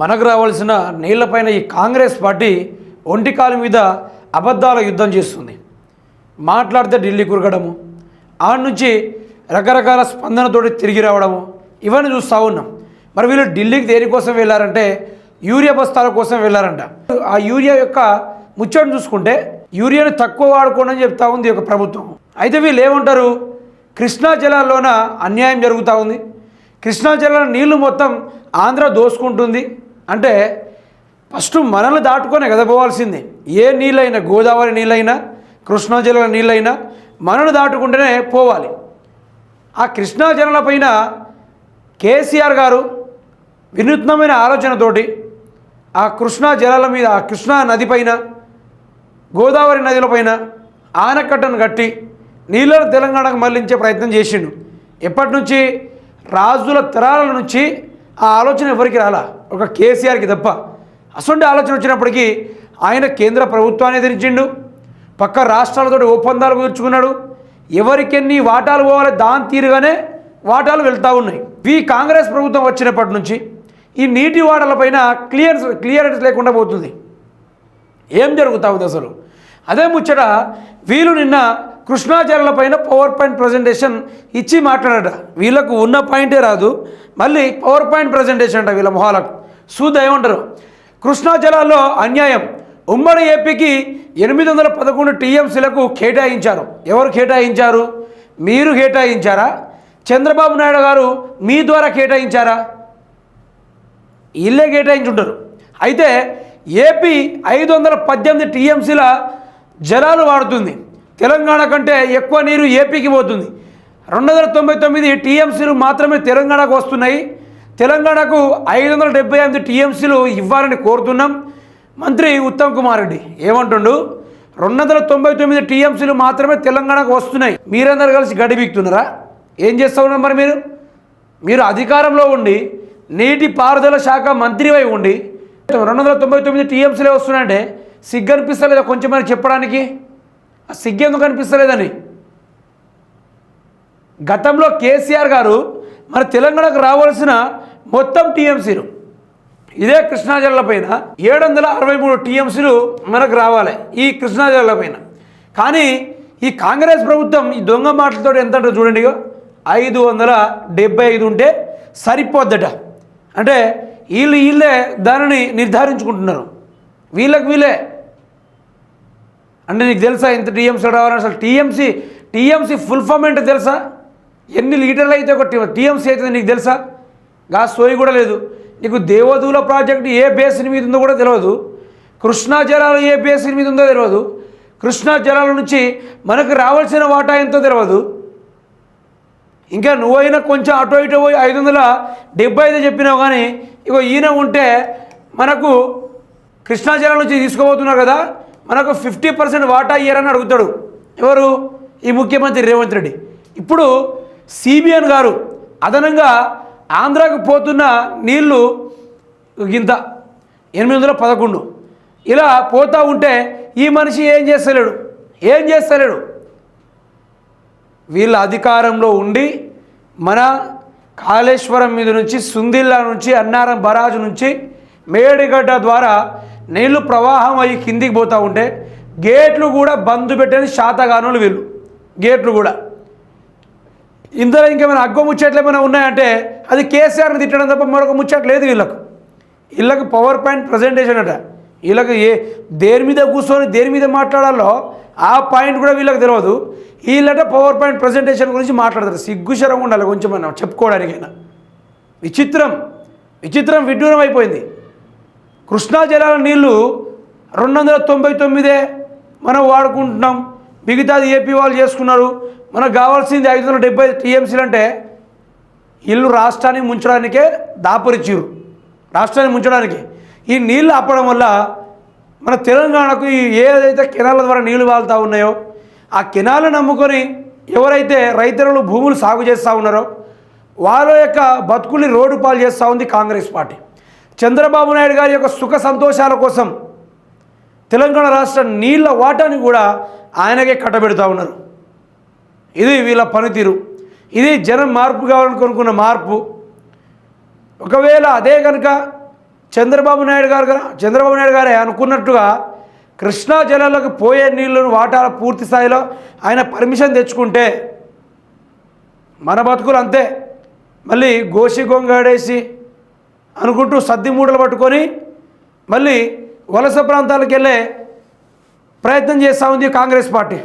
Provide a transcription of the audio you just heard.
మనకు రావాల్సిన నీళ్ళపైన ఈ కాంగ్రెస్ పార్టీ ఒంటికాలు మీద అబద్ధాల యుద్ధం చేస్తుంది. మాట్లాడితే ఢిల్లీ కురగడము ఆడ నుంచి రకరకాల స్పందనతోటి తిరిగి రావడము ఇవన్నీ చూస్తూ ఉన్నాం. మరి వీళ్ళు ఢిల్లీకి దేనికోసం వెళ్ళారంటే యూరియా బస్తాల కోసం వెళ్ళారంట. ఆ యూరియా యొక్క ముచ్చటను చూసుకుంటే యూరియాని తక్కువ వాడుకోండి అని చెప్తా ఉంది ఒక ప్రభుత్వం. అయితే వీళ్ళు ఏమంటారు? కృష్ణా జలాల్లోన అన్యాయం జరుగుతూ ఉంది. కృష్ణా జిల్లాలో నీళ్ళు మొత్తం ఆంధ్ర దోసుకుంటుంది. అంటే ఫస్ట్ మనల్ని దాటుకొని ఎగదపోవాల్సింది ఏ నీళ్ళైనా గోదావరి నీళ్ళైనా కృష్ణా జలాల నీళ్ళైనా మనల్ని దాటుకుంటేనే పోవాలి. ఆ కృష్ణా జలాల పైన కేసీఆర్ గారు వినూత్నమైన ఆలోచనతోటి ఆ కృష్ణా జలాల మీద ఆ కృష్ణా నదిపైన గోదావరి నదిల పైన ఆనకట్టను కట్టి నీళ్ళను తెలంగాణకు మళ్ళించే ప్రయత్నం చేసిండు. ఎప్పటి నుంచి? రాజుల తరాల నుంచి ఆ ఆలోచన ఎవరికి రాలా? ఒక కేసీఆర్కి తప్ప. అసొంటి ఆలోచన వచ్చినప్పటికీ ఆయన కేంద్ర ప్రభుత్వాన్ని ఎదిరించిండు. పక్క రాష్ట్రాలతో ఒప్పందాలు కుదుర్చుకున్నాడు. ఎవరికెన్ని వాటాలు పోవాలి దాని తీరుగానే వాటాలు వెళ్తూ ఉన్నాయి. ఈ కాంగ్రెస్ ప్రభుత్వం వచ్చినప్పటి నుంచి ఈ నీటి వాటలపైన క్లియర్స్ క్లియరెన్స్ లేకుండా పోతుంది. ఏం జరుగుతూ ఉంది అసలు? అదే ముచ్చట వీళ్ళు నిన్న కృష్ణా జలాలపైన పవర్ పాయింట్ ప్రజెంటేషన్ ఇచ్చి మాట్లాడట. వీళ్ళకు ఉన్న పాయింటే రాదు. మళ్ళీ పవర్ పాయింట్ ప్రజెంటేషన్ అంట వీళ్ళ మొహాలకు. సూద ఏమంటారు? కృష్ణా జలాల్లో అన్యాయం. ఉమ్మడి ఏపీకి ఎనిమిది వందల పదకొండు టీఎంసీలకు కేటాయించారు. ఎవరు కేటాయించారు? మీరు కేటాయించారా? చంద్రబాబు నాయుడు గారు మీ ద్వారా కేటాయించారా? ఇల్లే కేటాయించుంటారు. అయితే ఏపీ ఐదు వందల పద్దెనిమిది టీఎంసీల జలాలు వాడుతుంది. తెలంగాణ కంటే ఎక్కువ నీరు ఏపీకి పోతుంది. రెండు వందల తొంభై తొమ్మిది టీఎంసీలు మాత్రమే తెలంగాణకు వస్తున్నాయి. తెలంగాణకు ఐదు వందల డెబ్బై ఎనిమిది టీఎంసీలు ఇవ్వాలని కోరుతున్నాం. మంత్రి ఉత్తమ్ కుమార్ రెడ్డి ఏమంటుండు? రెండు వందల తొంభై తొమ్మిది టీఎంసీలు మాత్రమే తెలంగాణకు వస్తున్నాయి. మీరందరూ కలిసి గడిబీక్తున్నారా ఏం చేస్తూ ఉన్నారు మరి మీరు? మీరు అధికారంలో ఉండి నీటి పారుదల శాఖ మంత్రివై ఉండి రెండు వందల తొంభై తొమ్మిది టీఎంసీలే వస్తున్నాయంటే సిగ్గు అనిపిస్తలేదా కొంచెం చెప్పడానికి? ఆ సిగ్గు ఎందుకు అనిపిస్తలేదని? గతంలో కేసీఆర్ గారు మన తెలంగాణకు రావాల్సిన మొత్తం టీఎంసీలు ఇదే కృష్ణా పైన ఏడు వందల అరవై మూడు టీఎంసీలు మనకు రావాలి ఈ కృష్ణా పైన. కానీ ఈ కాంగ్రెస్ ప్రభుత్వం ఈ దొంగ మాటలతో ఎంత అంటారు చూడండి ఐదు వందల డెబ్బై ఐదు ఉంటే సరిపోద్దట. అంటే వీళ్ళు వీళ్ళే దానిని నిర్ధారించుకుంటున్నారు. వీళ్ళకి వీళ్ళే. అంటే నీకు తెలుసా ఇంత టీఎంసీ రావాలని? అసలు టీఎంసీ టీఎంసీ ఫుల్ ఫామ్ ఏంటో తెలుసా? ఎన్ని లీటర్లు అయితే ఒక టీఎంసీ అవుతుంది నీకు తెలుసా? గా సోయి కూడా లేదు. నీకు దేవదూల ప్రాజెక్టు ఏ బేసిన్ మీద ఉందో కూడా తెలియదు కృష్ణా జలాలు ఏ బేసిన్ మీద ఉందో తెలియదు కృష్ణా జలాల నుంచి మనకు రావాల్సిన వాటా ఎంతో తెలియదు ఇంకా నువ్వైనా కొంచెం అటు ఇటు పోయి ఐదు వందల డెబ్బై ఐదు చెప్పినావు కానీ ఇగో ఈయన ఉంటే మనకు కృష్ణా జలాల నుంచి తీసుకోబోతున్నారు కదా? మనకు ఫిఫ్టీ పర్సెంట్ వాటా ఇయ్యారని అడుగుతాడు. ఎవరు? ఈ ముఖ్యమంత్రి రేవంత్ రెడ్డి. ఇప్పుడు సిబిఎన్ గారు అదనంగా ఆంధ్రాకు పోతున్న నీళ్ళు గింత ఎనిమిది వందల పదకొండు. ఇలా పోతూ ఉంటే ఈ మనిషి ఏం చేస్తలేడు? ఏం చేస్తలేడు? వీళ్ళ అధికారంలో ఉండి మన కాళేశ్వరం మీద నుంచి సుందిల్లా నుంచి అన్నారం బరాజు నుంచి మేడిగడ్డ ద్వారా నీళ్ళు ప్రవాహం అయ్యి కిందికి పోతూ ఉంటే గేట్లు కూడా బంద్ పెట్టని శాతగానులు వీళ్ళు. గేట్లు కూడా. ఇందులో ఇంకేమైనా అగ్గ ముచ్చట్లు ఏమైనా ఉన్నాయంటే అది కేసీఆర్ని తిట్టడం తప్ప మరొక ముచ్చట లేదు వీళ్ళకు. వీళ్ళకి పవర్ పాయింట్ ప్రజెంటేషన్ అట. వీళ్ళకి ఏ దేని మీద కూర్చొని దేని మీద మాట్లాడాలో ఆ పాయింట్ కూడా వీళ్ళకి తెలియదు వీళ్ళట పవర్ పాయింట్ ప్రజెంటేషన్ గురించి మాట్లాడతారు. సిగ్గుశరం ఉండాలి కొంచెం మనం చెప్పుకోవడానికైనా. విచిత్రం. విచిత్రం విడ్డూరం అయిపోయింది. కృష్ణా జలాల నీళ్ళు రెండు వందల తొంభై తొమ్మిదే మనం వాడుకుంటున్నాం. మిగతాది ఏపీ వాళ్ళు చేసుకున్నారు. మనకు కావాల్సింది ఐదు వందల డెబ్బై టీఎంసీలు అంటే ఇల్లు రాష్ట్రాన్ని ముంచడానికే దాపరిచిరు రాష్ట్రాన్ని ముంచడానికి. ఈ నీళ్ళు ఆపడం వల్ల మన తెలంగాణకు ఈ ఏదైతే కెనాల ద్వారా నీళ్ళు వాళ్తూ ఉన్నాయో ఆ కెనాలను నమ్ముకొని ఎవరైతే రైతులు భూములు సాగు చేస్తూ ఉన్నారో వాళ్ళ యొక్క బతుకుల్ని రోడ్డు పాలు చేస్తూ ఉంది కాంగ్రెస్ పార్టీ. చంద్రబాబు నాయుడు గారి యొక్క సుఖ సంతోషాల కోసం తెలంగాణ రాష్ట్ర నీళ్ళ వాటాని కూడా ఆయనకే కట్టబెడుతూ ఉన్నారు. ఇది వీళ్ళ పనితీరు. ఇది జనం మార్పు కావాలని కొనుక్కున్న మార్పు. ఒకవేళ అదే కనుక చంద్రబాబు నాయుడు గారు చంద్రబాబు నాయుడు గారే అనుకున్నట్టుగా కృష్ణా జలాలకు పోయే నీళ్ళను వాటాల పూర్తి స్థాయిలో ఆయన పర్మిషన్ తెచ్చుకుంటే మన బతుకులు అంతే. మళ్ళీ గోసి గొంగాడేసి అనుకుంటూ సద్ది మూటలు పట్టుకొని మళ్ళీ వలస ప్రాంతాలకు వెళ్ళే ప్రయత్నం చేస్తూ ఉంది కాంగ్రెస్ పార్టీ.